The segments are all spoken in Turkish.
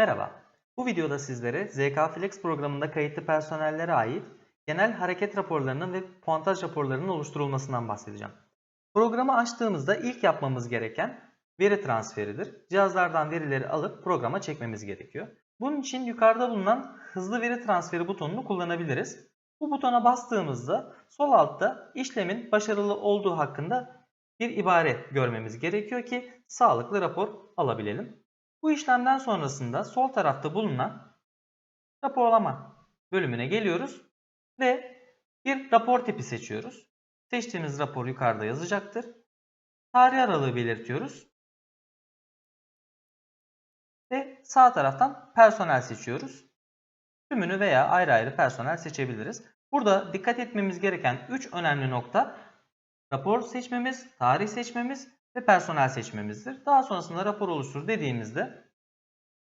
Merhaba. Bu videoda sizlere ZK Flex programında kayıtlı personellere ait genel hareket raporlarının ve puantaj raporlarının oluşturulmasından bahsedeceğim. Programı açtığımızda ilk yapmamız gereken veri transferidir. Cihazlardan verileri alıp programa çekmemiz gerekiyor. Bunun için yukarıda bulunan hızlı veri transferi butonunu kullanabiliriz. Bu butona bastığımızda sol altta işlemin başarılı olduğu hakkında bir ibare görmemiz gerekiyor ki sağlıklı rapor alabilelim. Bu işlemden sonrasında sol tarafta bulunan raporlama bölümüne geliyoruz ve bir rapor tipi seçiyoruz. Seçtiğimiz rapor yukarıda yazacaktır. Tarih aralığı belirtiyoruz. Ve sağ taraftan personel seçiyoruz. Tümünü veya ayrı ayrı personel seçebiliriz. Burada dikkat etmemiz gereken 3 önemli nokta rapor seçmemiz, tarih seçmemiz ve personel seçmemizdir. Daha sonrasında rapor oluştur dediğimizde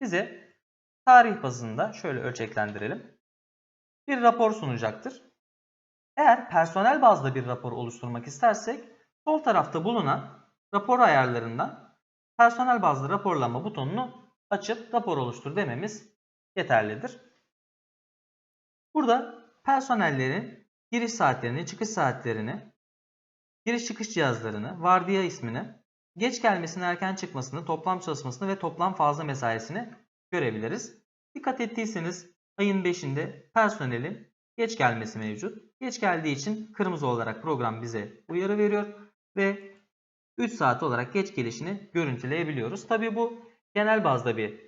bize tarih bazında şöyle ölçeklendirelim. Bir rapor sunacaktır. Eğer personel bazda bir rapor oluşturmak istersek sol tarafta bulunan rapor ayarlarından personel bazlı raporlama butonunu açıp rapor oluştur dememiz yeterlidir. Burada personellerin giriş saatlerini, çıkış saatlerini, giriş çıkış cihazlarını, vardiya ismini, geç gelmesini, erken çıkmasını, toplam çalışmasını ve toplam fazla mesaisini görebiliriz. Dikkat ettiyseniz ayın 5'inde personelin geç gelmesi mevcut. Geç geldiği için kırmızı olarak program bize uyarı veriyor ve 3 saat olarak geç gelişini görüntüleyebiliyoruz. Tabii bu genel bazda bir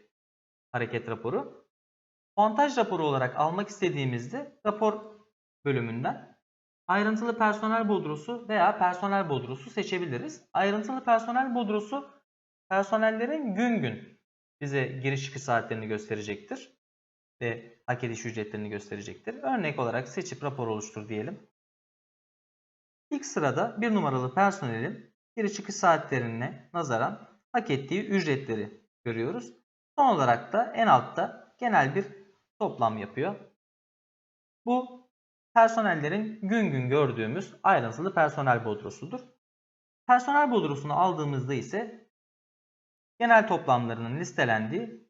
hareket raporu. Montaj raporu olarak almak istediğimizde rapor bölümünden ayrıntılı personel bodrosu veya personel bodrosu seçebiliriz. Ayrıntılı personel bodrosu personellerin gün gün bize giriş çıkış saatlerini gösterecektir ve hak ediş ücretlerini gösterecektir. Örnek olarak seçip rapor oluştur diyelim. İlk sırada bir numaralı personelin giriş çıkış saatlerine nazaran hak ettiği ücretleri görüyoruz. Son olarak da en altta genel bir toplam yapıyor. Bu personellerin gün gün gördüğümüz ayrıntılı personel bodrosudur. Personel bodrosunu aldığımızda ise genel toplamlarının listelendiği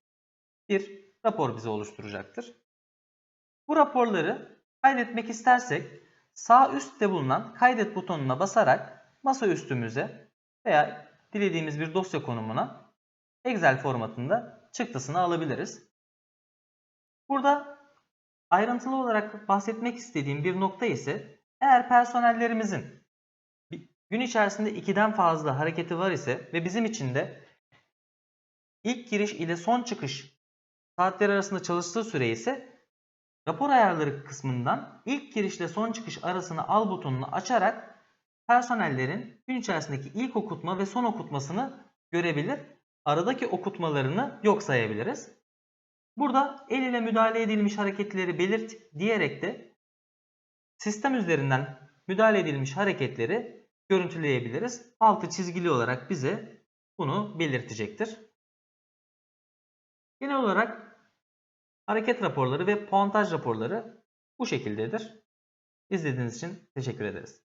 bir rapor bize oluşturacaktır. Bu raporları kaydetmek istersek sağ üstte bulunan kaydet butonuna basarak masa üstümüze veya dilediğimiz bir dosya konumuna Excel formatında çıktısını alabiliriz. Burada ayrıntılı olarak bahsetmek istediğim bir nokta ise eğer personellerimizin gün içerisinde 2'den fazla hareketi var ise ve bizim için de ilk giriş ile son çıkış saatleri arasında çalıştığı süre ise rapor ayarları kısmından ilk giriş ile son çıkış arasını al butonunu açarak personellerin gün içerisindeki ilk okutma ve son okutmasını görebilir. Aradaki okutmalarını yok sayabiliriz. Burada el ile müdahale edilmiş hareketleri belirt diyerek de sistem üzerinden müdahale edilmiş hareketleri görüntüleyebiliriz. Altı çizgili olarak bize bunu belirtecektir. Genel olarak hareket raporları ve puantaj raporları bu şekildedir. İzlediğiniz için teşekkür ederiz.